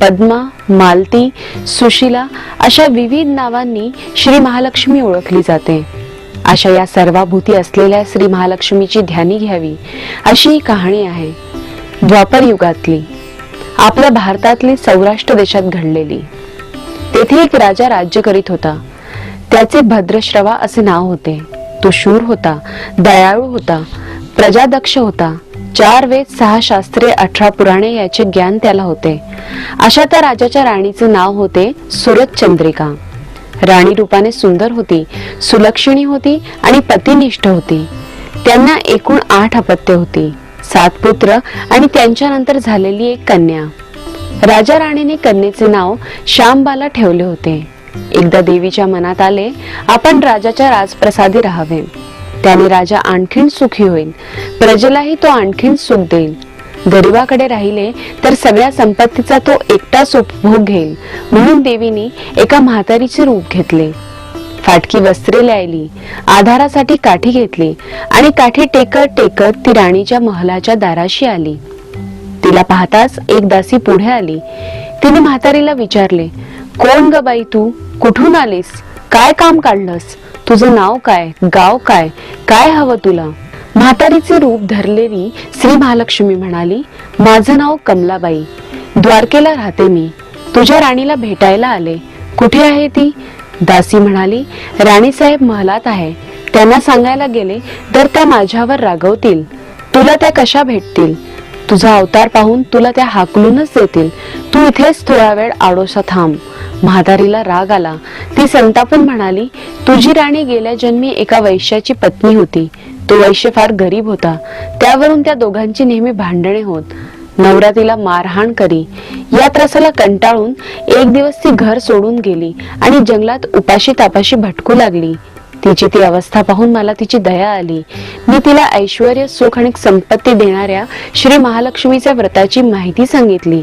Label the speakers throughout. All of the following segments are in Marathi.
Speaker 1: पद्मा मालती सुशिला अशा विविध नावांनी श्री महालक्ष्मी ओळखली जाते. अशा या सर्वाभूती असलेल्या श्री महालक्ष्मीची ध्यानी घ्यावी अशी ही कहाणी आहे. द्वापर युगातली आपल्या भारतातली सौराष्ट्र देशात घडलेली. तेथे एक राजा राज्य करीत होता. त्याचे भद्रश्रवा असे नाव होते. तो शूर होता दयाळू होता प्रजादक्ष होता. चार वेद सहा शास्त्रे अठरा पुराणे याचे ज्ञान त्याला होते. अशा त्या राजाच्या राणीचे नाव होते सुरत चंद्रिका राणी रूपाने सुंदर होती सुलक्षणी होती आणि पतिनिष्ठ होती. त्यांना एकूण आठ अपत्य होती सात पुत्र आणि त्यांच्यानंतर झालेली एक कन्या. राजा राणीने कन्येचे नाव श्यामबाला ठेवले होते. एकदा देवीच्या मनात आले आपण राजाच्या राजप्रसादी राहावे. त्याने राजा आणखीन सुखी होईल. प्रजेलाही तो आणखीन सुख देईल. गरिबाकडे राहिले तर सगळ्या संपत्तीचा तो एकटाच उपभोग घेईल. म्हणून देवीने एका म्हातारीचे रूप घेतले. फाटकी वस्त्रे ल्यायली आधारासाठी काठी घेतली आणि काठी टेकत टेकत ती राणीच्या महलाच्या दाराशी आली. तिला पाहताच एक दासी पुढे आली. तिने म्हातारीला विचारले कोण ग बाई तू? कुठून आलीस? काय काम काढलंस? तुझं नाव काय? गाव काय? काय हवं तुला? म्हातारीचे रूप धरलेली श्री महालक्ष्मी म्हणाली माझं नाव कमलाबाई. द्वारकेला राहते मी. तुझ्या राणीला भेटायला आले. कुठे आहे ती? दासी म्हणाली राणीसाहेब महलात आहे. त्यांना सांगायला गेले तर त्या माझ्यावर रागवतील. तुला त्या कशा भेटतील? तुझा अवतार पाहून तुला त्या हाकलूनच देतील. तू इथेच थोडा वेळ आडोसा थांब. म्हातारीला राग आला. ती संतापून म्हणाली तुझी राणी गेल्या जन्मी एका वैश्याची पत्नी होती. तो वैश्य फार गरीब होता. त्यावरून त्या दोघांची नेहमी भांडणे होत. नवरा तिला मारहाण करी. या त्रासाला कंटाळून एक दिवस ती घर सोडून गेली आणि जंगलात उपाशी तापाशी भटकू लागली. तिची ती अवस्था पाहून मला तिची दया आली. मी तिला ऐश्वर सुख आणि संपत्ती देणाऱ्या श्री महालक्ष्मीच्या व्रताची माहिती सांगितली.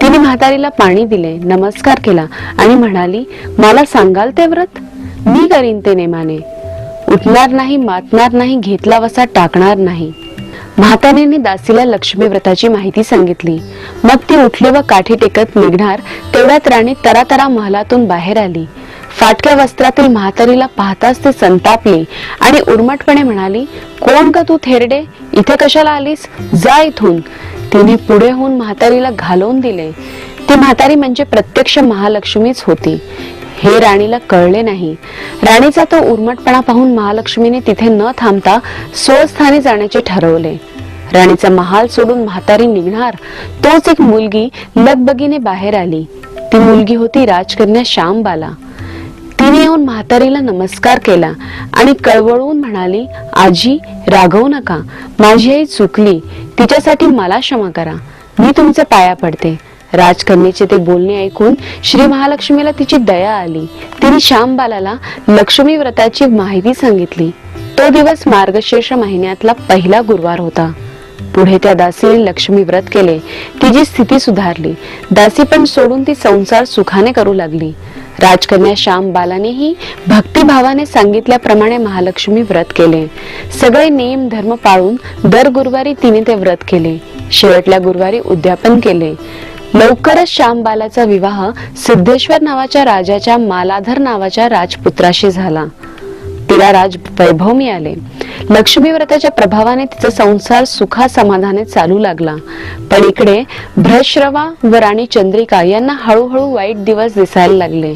Speaker 1: तिने म्हातारीला पाणी दिले नमस्कार केला आणि म्हणाली मला सांगाल ते व्रत? मी करीन ते नेमाने. उठणार नाही मातणार नाही घेतला वसा टाकणार नाही. म्हातारीने दासीला लक्ष्मी व्रताची माहिती सांगितली. मग ती उठली व काठी टेकत निघणार तेवढ्यात राणी तरातरा महलातून बाहेर आली. फाटक्या वस्त्रातील म्हातारीला पाहताच ते संतापली आणि उर्मटपणे म्हणाली कोण का तू थेरडे? इथे कशाला आलीस? जा इथून. तिने पुढे होऊन म्हातारीला घालवून दिले. ती म्हातारी म्हणजे प्रत्यक्ष महालक्ष्मीच होती. हे राणीला कळले नाही. राणीचा तो उर्मटपणा पाहून महालक्ष्मीने तिथे न थांबता स्वस्थानी जाण्याचे ठरवले. राणीचा महाल सोडून म्हातारी निघणार तोच एक मुलगी लगबगीने बाहेर आली. ती मुलगी होती राजकन्या श्यामबाला. म्हातारीला नमस्कार केला आणि कळवळून म्हणाली आजी रागवू नका. माझी आई चुकली. तिच्यासाठी मला क्षमा करा. मी तुमच्या पाया पडते. राजकन्याचे ते बोलणे ऐकून श्री महालक्ष्मीला तिची दया आली. तिने श्यामबालाला लक्ष्मी व्रताची माहिती सांगितली. तो दिवस मार्गशीर्ष महिन्यातला पहिला गुरुवार होता. पुढे त्या दासीने लक्ष्मी व्रत केले. तिची स्थिती सुधारली. दासी पण सोडून ती संसार सुखाने करू लागली. राजकन्या श्याम बालानेही भक्तिभावाने सांगितल्याप्रमाणे महालक्ष्मी व्रत केले. सगळे नियम धर्म पाळून दर गुरुवारी तिने ते व्रत केले. शेवटल्या गुरुवारी उद्यापन केले. लवकरच श्यामबालाचा विवाह सिद्धेश्वर नावाच्या राजाच्या मालाधर नावाच्या राजपुत्राशी झाला. तिला राज वैभव मिळाले लक्ष्मी व्रताच्या प्रभावाने तिचा संसार सुखा समाधाने चालू लागला. पण इकडे भ्रश्रवा व राणी चंद्रिका यांना हळूहळू वाईट दिवस दिसायला लागले.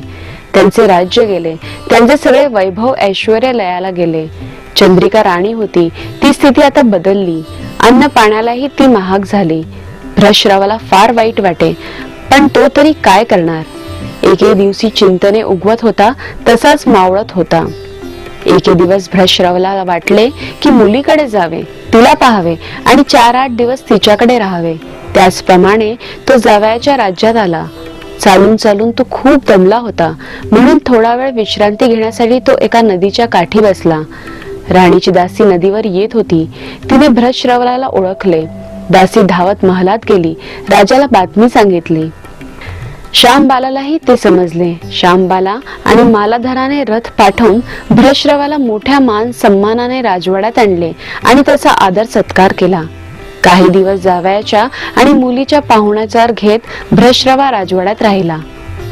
Speaker 1: त्यांचे राज्य गेले. त्यांचे सगळे वैभव ऐश्वर लयाला गेले. चंद्रिका राणी होती. ती स्थिती आता बदलली. अन्न पाण्यालाही ती महाग झाली. भ्रश्रावाला फार वाईट वाटे. पण तो तरी काय करणार? एके दिवशी चिंतने उगवत होता तसाच मावळत होता. एके दिवस भ्रश्रवला वाटले की मुलीकडे जावे तिला पाहावे आणि चार आठ दिवस तिच्याकडे राहावे. त्याचप्रमाणे तो जावयाच्या राज्यात आला. चालून चालून तो खूप दमला होता. म्हणून थोडा वेळ विश्रांती घेण्यासाठी तो एका नदीच्या काठी बसला. राणीची दासी नदीवर येत होती. तिने भ्रश्रवलाला ओळखले. दासी धावत महालात गेली. राजाला बातमी सांगितली. श्यामबालालाही ते समजले. श्यामबाला आणि मालाधराने रथ पाठवून भ्रश्रवाला मोठ्या मान सन्मानाने राजवाड्यात आणले आणि त्याचा आदर सत्कार केला. काही दिवस जावयाच्या आणि मुलीच्या पाहुणाचार घेत भ्रश्रवा राजवाड्यात राहिला.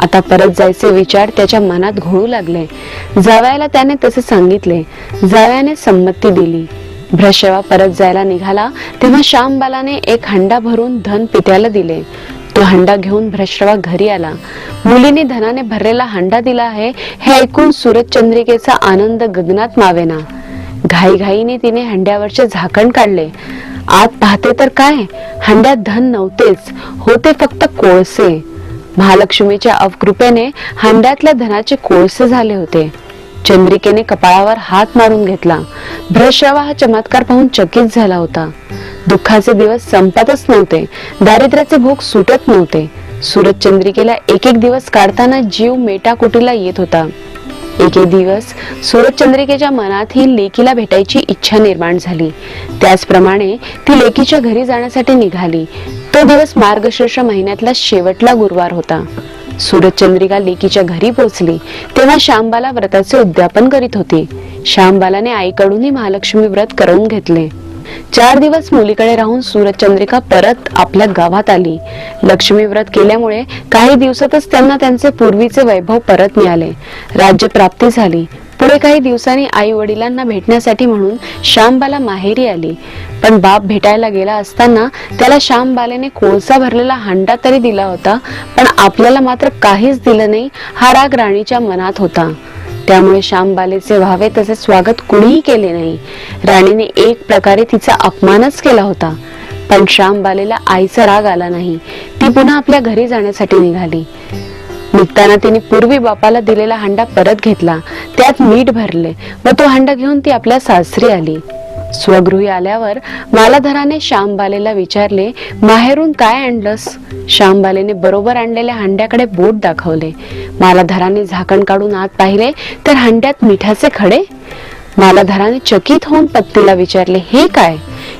Speaker 1: आता परत जायचे विचार त्याच्या मनात घोळू लागले. जावयाला त्याने तसे सांगितले. जावयाने संमती दिली. भ्रश्रवा परत जायला निघाला तेव्हा श्यामबालाने एक हंडा भरून धन पित्याला दिले. तो हंडा घेऊन भ्रश्रवा घरी आला. मुलीने धनाने भरलेला हंडा दिला आहे हे ऐकून सूरज चंद्रिकेचा आनंद गगनात मावेना. घाईघाईने तिने हंड्यावरचे झाकण काढले. आत पाहते तर काय? हंड्यात धन नव्हतेच होते फक्त कोळसे. महालक्ष्मीच्या अवकृपेने हंड्यातल्या धनाचे कोळसे झाले होते. चंद्रिकेने कपाळावर हात मारून घेतला. भ्रश्रवा हा चमत्कार पाहून चकित झाला होता. दुःखाचे दिवस संपतच नव्हते. दारिद्र्याचे भोग सुटत नव्हते. सूरजचंद्रिकेला एक एक दिवस काढताना जीव मेटाकुटीला येत होता. एक एक दिवस सूरजचंद्रिकेच्या मनात ही लेकीला भेटायची इच्छा निर्माण झाली. त्याचप्रमाणे ती लेकीच्या घरी जाण्यासाठी निघाली. तो दिवस मार्गशीर्ष महिन्यातला शेवटला गुरुवार होता. सूरजचंद्रिका लेकीच्या घरी पोहोचली. तेव्हा श्यामबाला व्रताचे उद्यापन करीत होती. श्यामबालाने आईकडूनही महालक्ष्मी व्रत करून घेतले. चार दिवस मुलीकडे राहून सूरजचंद्रिका परत आपल्या गावात आली. लक्ष्मी व्रत केल्यामुळे काही दिवसातच त्यांना त्यांचे पूर्वीचे वैभव परत मिळाले. राज्य प्राप्ती झाली. पुढे काही दिवसांनी आई वडिलांना भेटण्यासाठी म्हणून श्यामबाला माहेरी आली. पण बाप भेटायला गेला असताना त्याला श्यामबालेने कोळसा भरलेला हांडा तरी दिला होता पण आपल्याला मात्र काहीच दिलं नाही हा राग राणीच्या मनात होता. त्यामुळे श्यामबालेचे व्हावे तसे स्वागत कुणीही केले नाही. राणीने एक प्रकारे तिचा अपमानच केला होता. पण श्यामबालेला आईचा राग आला नाही. ती पुन्हा आपल्या घरी जाण्यासाठी निघाली. निघताना तिने पूर्वी बापाला दिलेला हांडा परत घेतला. त्यात मीठ भरले. व तो हांडा घेऊन ती आपल्या सासरी आली. स्वगृही आल्यावर मालाधराने श्यामबालेला विचारले माहेरून काय आणलंस? श्यामबालेने बरोबर आणलेल्या हांड्याकडे बोट दाखवले. मालाधराने झाकण काढून आत पाहिले तर हांड्यात मिठाचे खडे? मालाधराने चकित होऊन पत्नीला विचारले हे काय?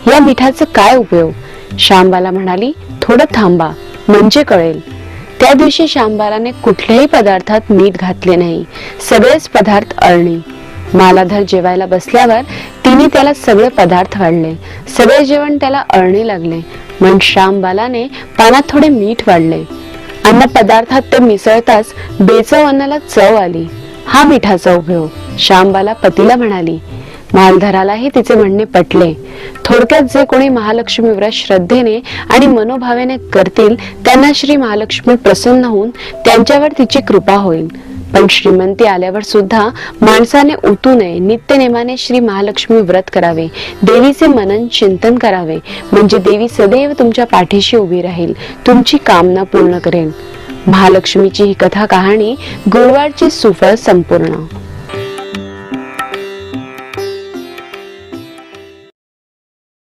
Speaker 1: या मिठाचा काय उपयोग? श्यामबाला म्हणाली थोडं थांबा म्हणजे कळेल. त्या दिवशी श्यामबालाने कुठल्याही पदार्थात मीठ घातले नाही सगळेच पदार्थ अळणी. मालाधर जेवायला बसल्यावर तिने त्याला सगळे पदार्थ वाढले सगळे जेवण त्याला अळणे लागले. मग श्यामबालाने पानात थोडे मीठ वाढले. अन्न पदार्थात ते मिसळताच बेचव अन्नाला चव आली. हा मिठाचा उपयोग. श्यामबाला पतीला म्हणाली मालधरालाही तिचे म्हणणे पटले. थोडक्यात जे कोणी महालक्ष्मी व्रत श्रद्धेने आणि मनोभावेने करतील त्यांना श्री महालक्ष्मी प्रसन्न होऊन त्यांच्यावर तिची कृपा होईल. पण श्रीमंती आल्यावर सुद्धा माणसाने उतू नये. नित्यनेमाने श्री महालक्ष्मी व्रत करावे. देवीचे मनन चिंतन करावे. म्हणजे देवी सदैव तुमच्या पाठीशी उभी राहील. तुमची कामना पूर्ण करेल. महालक्ष्मीची ही कथा कहाणी गुरुवारची सुफळ संपूर्ण.